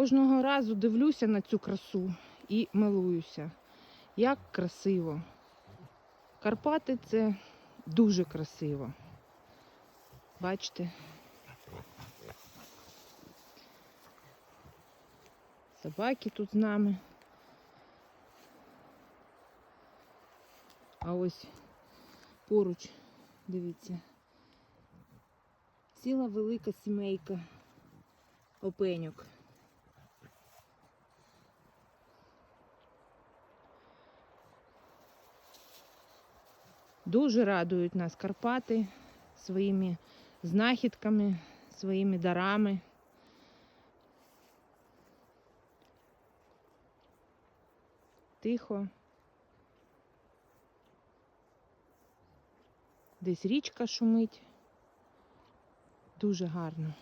Кожного разу дивлюся на цю красу і милуюся. Як красиво. Карпати це дуже красиво. Бачите? Собаки тут з нами. А ось поруч, дивіться, ціла велика сімейка опеньок. Дуже радують нас Карпати своїми знахідками, своїми дарами. Тихо. Десь річка шумить. Дуже гарно.